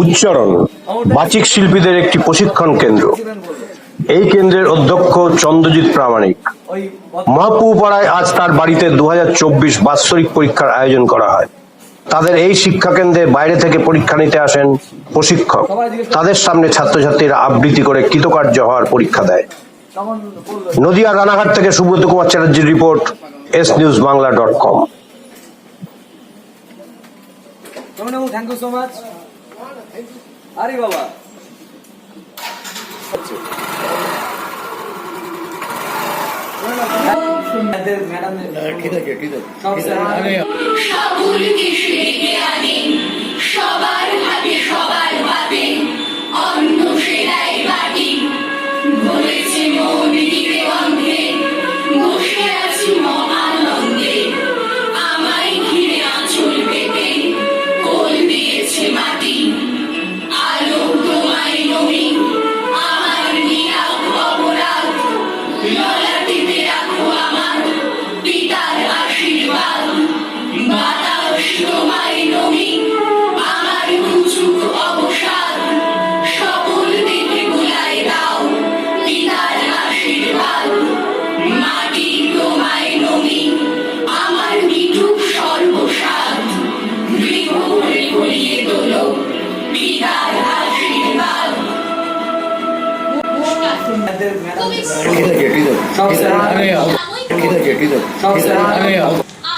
উচ্চারণ, বাচিক শিল্পীদের একটি প্রশিক্ষণ কেন্দ্র। এই কেন্দ্রের অধ্যক্ষ চন্দ্রজিৎ প্রামাণিক। মহাপুপাড়ায় আজ তার বাড়িতে দু বাৎসরিক পরীক্ষার আয়োজন করা হয়। তাদের এই শিক্ষা কেন্দ্রে বাইরে থেকে পরীক্ষা নিতে আসেন প্রশিক্ষক। তাদের সামনে ছাত্রছাত্রীরা আবৃত্তি করে কৃতকার্য হওয়ার পরীক্ষা দেয়। নদিয়া রানাঘাট থেকে Subrata Kumar চ্যাটার্জির report, S news Bangla dot com. Thank you so আরে বাবা। সবার হাতে সবার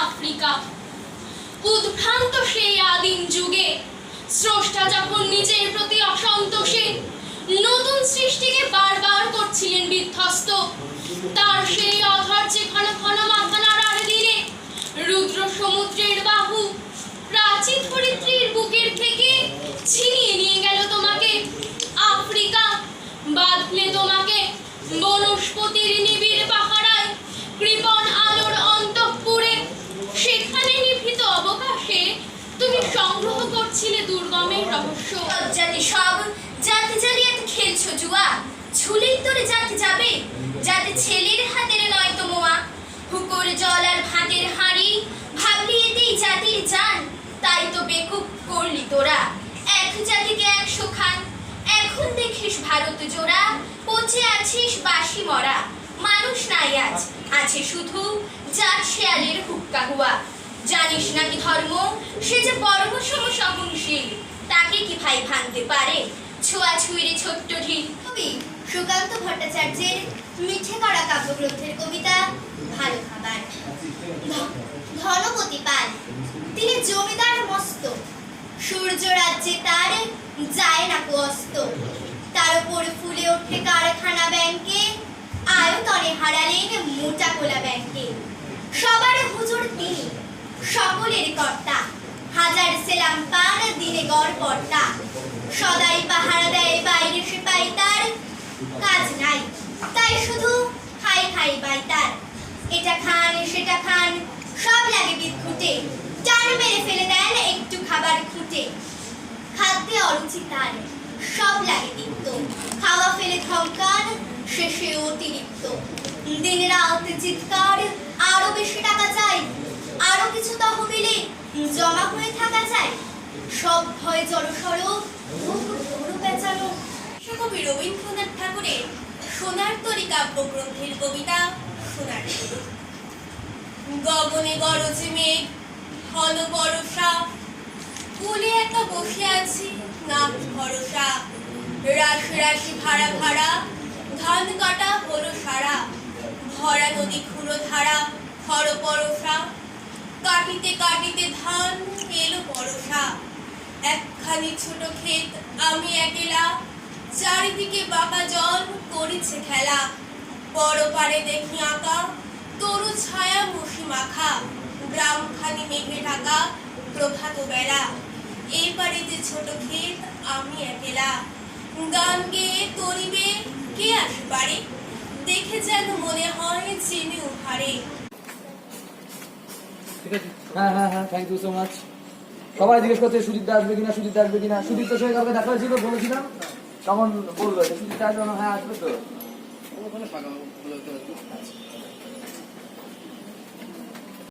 আফ্রিকা। উদ্ভ্রান্ত সেই আদিম যুগে স্রষ্টা যখন নিজের প্রতি অসন্তোষে নতুন সৃষ্টিকে বারবার করছিলেন বিধ্বস্ত। জুয়া ছুলেই তোরে জাতি যাবে। যাতে ছেলের হাতের নয় তো মোয়া। হুকুর, জল আর ভাতের হাঁড়ি, ভাবলি এতেই জাতির জান। তাই তো বেকুব করলি তোরা। এক জাতিকে একশো খান। এখন দেখিস ভারত জোড়া। পচে আছিস বাসি মরা। মানুষ নাই আজ। আছে শুধু যার শেয়ালের হুক্কা হুয়া জানিস নাকি ধর্ম? সে যে পরম সম সহনশীল, তাকে কি ভাই ভাঙতে পারে? ছোঁয়া ছুঁড়ে ছোট্ট ঢিল। কবি সুকান্ত ভট্টাচার্যের মিঠে করা কাব্যগ্রন্থের কবিতা, ভালো খাবার। ধনপতি পাল তিনি জমিদার মস্ত। সূর্য রাজ্যে তার যায় না অস্ত তার উপর ফুলে ওঠে কারখানা ব্যাংকে, আয়তনে হারালেন মোটা কোলা ব্যাংকে। সবার হুজুর তিনি, সকলের কর্তা। হাজার সেলাম পান দিনে গড় কর্তা সদাই পাহারা দেয়, বাইরে সে পাই তার কাজ নাই। তাই শুধু খাই খাই বাই তার। এটা খান, সেটা খান, সব লাগে বিদ্যুটে টান মেরে ফেলে দেন একটু খাবার খুঁটে। খাদ্যে অরুচি তার, সব লাগে তিক্ত খাওয়া ফেলে ধমকান, শেষে অতিরিক্ত। দিন রাত চিৎকার, আরও বেশি টাকা চাই, আরও কিছু তহবিলে জমা হয়ে সব ভয় জড়সড় পেঁচানো। রবীন্দ্রনাথ ঠাকুরের সোনার তরি কাব্যগ্রন্থের কবিতা সোনার গগনে গরজে মেঘ, হল বরষা কুলে একা বসে আছি না ভরসা। রাশি রাশি ভাড়া ভাড়া, ধান কাটা হলো সারা। ভরা নদী খুঁড়ো ধারা খর পরশা কাটিতে কাটিতে ধান এলো বরষা। একখানি ছোট ক্ষেত আমি একেলা, চারিদিকে বাঁকা জল করেছে খেলা। বড় পারে দেখি আঁকা, তরু ছায়া মুখি মাখা, গ্রামখানি মেঘে ঢাকা প্রভাত বেলা। এই বাড়িতে ছোট ক্ষেত, আমি একেলা। গান গেয়ে তরিবে, কে আসে পারে দেখে যেন মনে হয় চিনি উহারে। ঠিক আছে? হ্যাঁ হ্যাঁ হ্যাঁ থ্যাংক ইউ সো মাচ সবাই জিজ্ঞেস করছে সুদীপ দা আসবে কিনা সুদীপ দা আসবে কিনা? সুদীপ তো সঙ্গে কালকে দেখা হয়েছিল? বলেছিলাম? তখন বলবে সুদীপ দা আসবে? হ্যাঁ আসবে তো।